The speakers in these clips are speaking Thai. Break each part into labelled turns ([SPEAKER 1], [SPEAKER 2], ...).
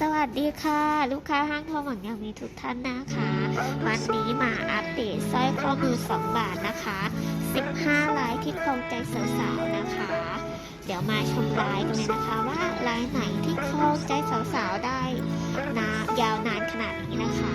[SPEAKER 1] สวัสดีค่ะ ลูกค้าห้างทองหวังยางมีทุกท่านนะคะ วันนี้มาอัปเดตสร้อยข้อมือ 2 บาทนะคะ 15ลายที่ครองใจสาวๆนะคะ เดี๋ยวมาชมลายกันเลยนะคะว่าลายไหนที่ครองใจสาวๆได้นายาวนานขนาดนี้นะคะ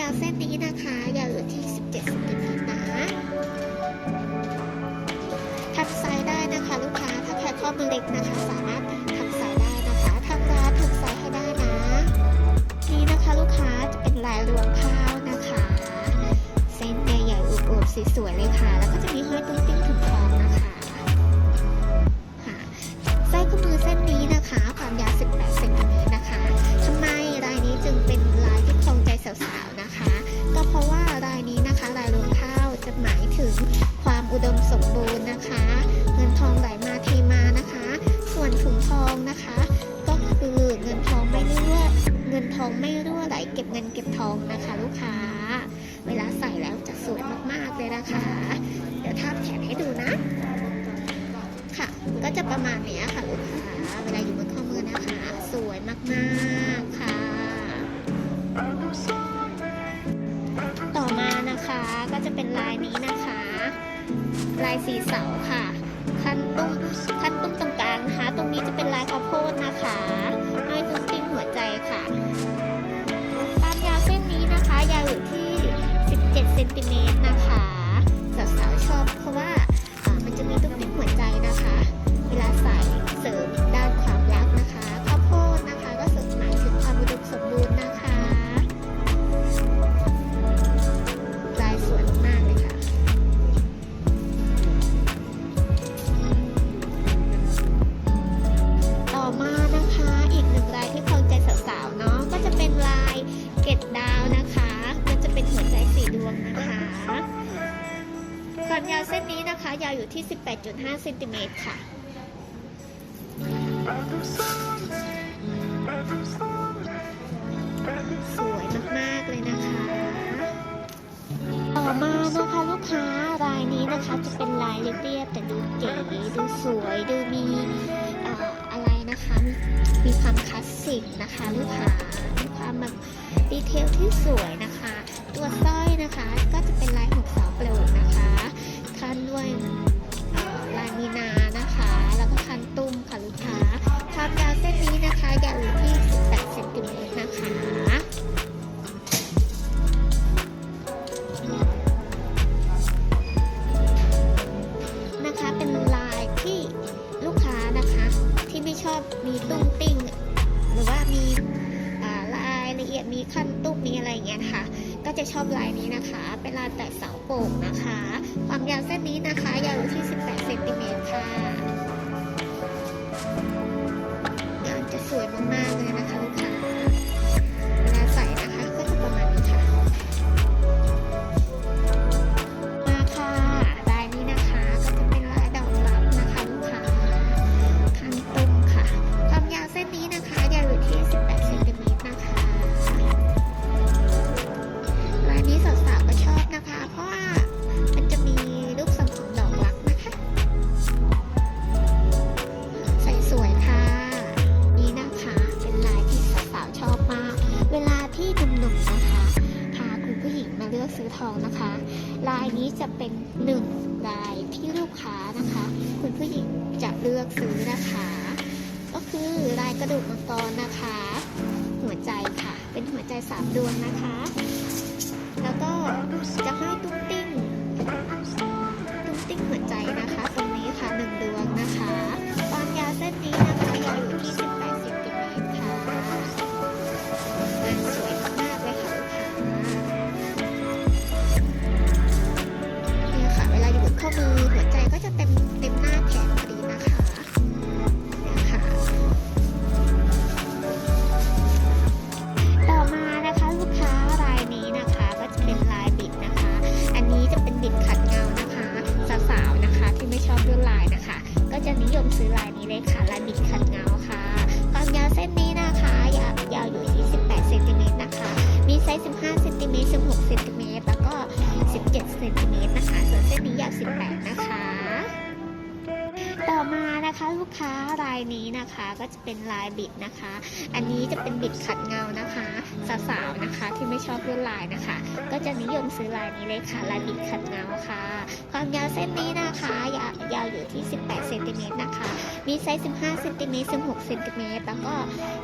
[SPEAKER 1] ยาวเส้นนี้นะคะยาวอยู่ที่ 17ซนติเมตรนะทับสายได้นะคะลูกค้าถ้าแค่ข้อมือเล็กนะคะ สามารถทับสายได้นะคะทางร้านทับไซส์ให้ได้นะ นี่นะคะลูกค้าจะเป็นลายรวงข้าวนะคะ เส้นใหญ่ๆอวบๆสวยๆเลยค่ะ ลายสีเสาค่ะ ขั้นตุ้มขั้นตุ้มตรงกลางนะคะ ตรงนี้จะเป็นลายข้าวโพดนะคะ 18.5เซนติเมตรค่ะ สวยมากๆเลยนะคะ ต่อมานะคะลูกค้ารายนี้นะคะจะเป็นลายเรียบๆแต่ดูเก๋ดูสวยดูมีอะไรนะคะมีความคลาสสิกนะคะลูกค้ามีความแบบดีเทลที่สวยนะคะ ตัวสร้อยนะคะก็จะเป็นลายหกสาวโปร่งนะคะคันด้วย มีนานะคะ แล้วก็คันตุ้มค่ะลูกค้าความยาวเส้นนี้นะคะยาวอยู่ที่ 18เซนติเมตรนะคะนะคะ เป็นลายแตะเสาโป่งนะคะ ความยาวเส้นนี้นะคะยาวอยู่ที่ 18เซนติเมตรค่ะงานจะสวยมากๆเลยนะคะลูกค้า นะคะ ลายนี้จะเป็นหนึ่งลายที่ลูกค้านะคะ คุณผู้หญิงจะเลือกซื้อนะคะ ก็คือลายกระดูกมังกรนะคะ หัวใจค่ะ เป็นหัวใจสามดวงนะคะ แล้วก็จะให้ตุ้งติ้ง คือหัวใจก็จะเต็มเต็มหน้าแขนพอดีนะคะเนี่ยค่ะ ต่อมานะคะลูกค้ารายนี้นะคะก็จะเป็นลายบิดนะคะ อันนี้จะเป็นบิดขัดเงานะคะสาวๆนะคะที่ไม่ชอบลวดลายนะคะ ก็จะนิยมซื้อลายนี้เลยค่ะลายบิดขัด กค้ารายนี้นะคะก็จะเป็นลายบิดนะคะ อันนี้จะเป็นบิดขัดเงานะคะสาวๆนะคะที่ไม่ชอบลวดลายนะคะ ก็จะนิยมซื้อลายนี้เลยค่ะลายบิดขัดเงาค่ะ ความยาวเส้นนี้นะคะยาวยาวอยู่ที่ 18เซนติเมตรนะคะมีไซส์ 15เซนติเมตร16เซนติเมตรแล้วก็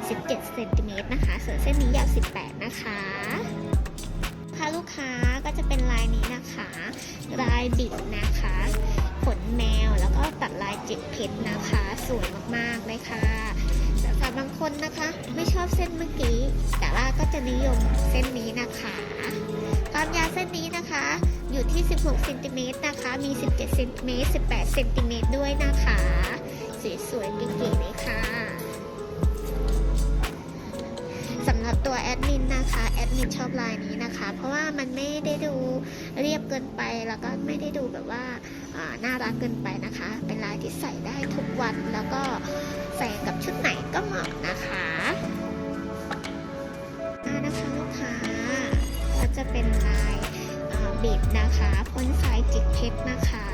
[SPEAKER 1] 17เซนติเมตรนะคะส่วนเส้นนี้ยาว 18 นะคะค่ะลูกค้าก็จะเป็นลายนี้นะคะ ลายบิดนะคะ ขนแมว แล้วก็ตัดลายจิกเพชรนะคะ สวยมากๆเลยค่ะสำหรับบางคนนะคะ ไม่ชอบเส้นเมื่อกี้ แต่ว่าก็จะนิยมเส้นนี้นะคะความยาวเส้นนี้นะคะ อยู่ที่ 16เซนติเมตรนะคะ มี 17เซนติเมตร18เซนติเมตรด้วยนะคะ สวยๆเก๋ๆเลยค่ะสำหรับตัวแอดมินนะคะแอดมินชอบลายนี้นะคะ เพราะว่ามันไม่ได้ดูเรียบเกินไปแล้วก็ไม่ได้ดูแบบว่า น่ารักเกินไปนะคะ เป็นลายที่ใส่ได้ทุกวันแล้วก็ใส่กับชุดไหนก็เหมาะนะคะอ่านะคะลูกค้าก็จะเป็นลายาบิดนะคะพ่นสายจิกเพชรนะคะ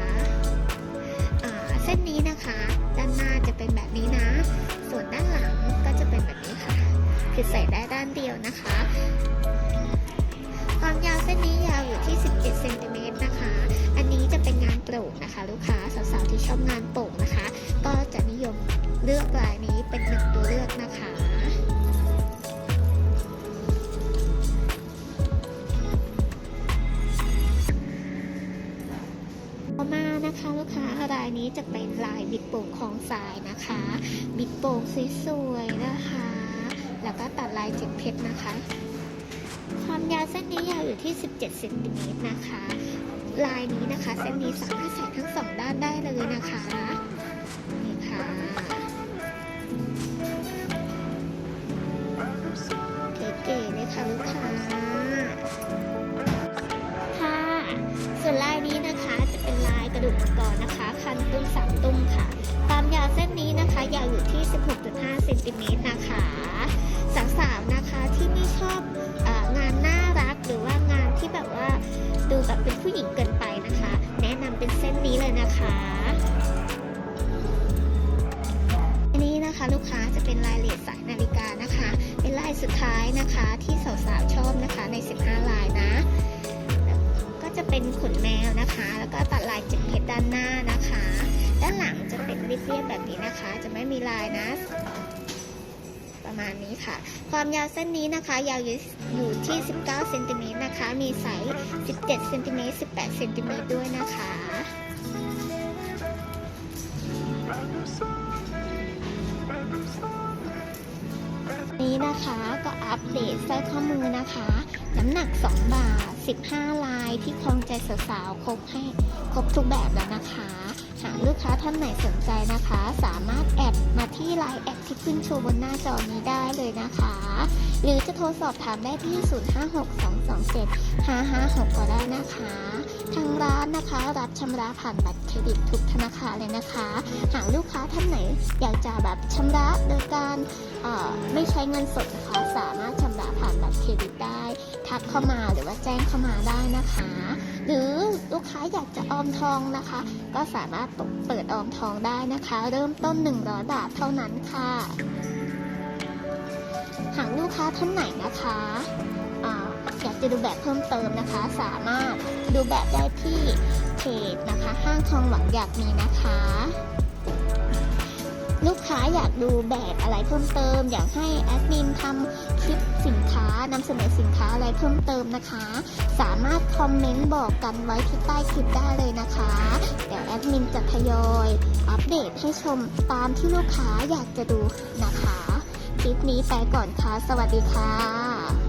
[SPEAKER 1] เส้นนี้นะคะ ด้านหน้าจะเป็นแบบนี้นะ ส่วนด้านหลังก็จะเป็นแบบนี้ค่ะคือใส่ได้ด้านเดียวนะคะ ชอบงานโป่งนะคะ ก็จะนิยมเลือกลายนี้เป็นหนึ่งตัวเลือกนะคะต่อมานะคะลูกค้ารายนี้จะเป็นลายบิดโป่งของทรายนะคะ บิดโป่งสวยๆนะคะ แล้วก็ตัดลายจิกเพชรนะคะ ความยาวเส้นนี้ยาวอยู่ที่ 17เซนติเมตรนะคะ ลายนี้นะคะ เส้นนี้สามารถใส่ทั้งสองด้านได้เลยนะคะนี่ค่ะเก๋ๆเลยค่ะลูกค้าค่ะ ส่วนลายนี้นะคะจะเป็นลายกระดูกมังกรนะคะ คันตุ้มสามตุ้มค่ะความยาวเส้นนี้นะคะยาวอยู่ที่ 16.5เซนติเมตรนะคะสาวๆนะคะที่ไม่ชอบ นี่นะคะนี้นะคะลูกค้าจะเป็นลายเลดสายนาฬิกานะคะ เป็นลายสุดท้ายนะคะที่สาวๆชอบนะคะใน 15 ลายนะ ก็จะเป็นขนแมวนะคะ แล้วก็ตัดลายจิกเพชรด้านหน้านะคะ ด้านหลังจะเป็นเรียบๆแบบนี้นะคะ จะไม่มีลายนะประมาณนี้ค่ะ ความยาวเส้นนี้นะคะยาวอยู่อยู่ที่ 19 เซนติเมตรนะคะ มีไซส์ 17 เซนติเมตร 18 เซนติเมตรด้วยนะคะ ก็อัปเดตสร้อยข้อมือนะคะ น้ำหนัก 2 บาท 15 ลายที่คลองใจสาวๆ ครบให้ครบทุกแบบแล้วนะคะ หากลูกค้าท่านไหนสนใจนะคะ สามารถแอดมาที่ไลน์แอดที่ขึ้นโชว์บนหน้าจอนี้ได้เลยนะคะ หรือจะโทรสอบถามได้ที่ 0562275556 ก็ได้นะคะ ทางร้านนะคะ รับชำระผ่านบัตรเครดิตทุกธนาคารเลยนะคะ หากลูกค้าท่านไหนอยากจะแบบชำระโดยการไม่ใช้เงินสดนะคะสามารถชำระผ่านบัตรเครดิตได้ ทักเข้ามาหรือว่าแจ้งเข้ามาได้นะคะ หรือลูกค้าอยากจะออมทองนะคะ ก็สามารถเปิดออมทองได้นะคะ เริ่มต้น 100 บาทเท่านั้นค่ะ หากลูกค้าท่านไหนนะคะ อยากจะดูแบบเพิ่มเติมนะคะ สามารถดูแบบได้ที่เพจนะคะ ห้างทองหวังอยากมีนะคะ ลูกค้าอยากดูแบบอะไรเพิ่มเติม อยากให้แอดมินทำคลิปสินค้านำเสนอสินค้าอะไรเพิ่มเติมนะคะ สามารถคอมเมนต์บอกกันไว้ที่ใต้คลิปได้เลยนะคะ เดี๋ยวแอดมินจะทยอยอัปเดตให้ชมตามที่ลูกค้าอยากจะดูนะคะ คลิปนี้ไปก่อนค่ะ สวัสดีค่ะ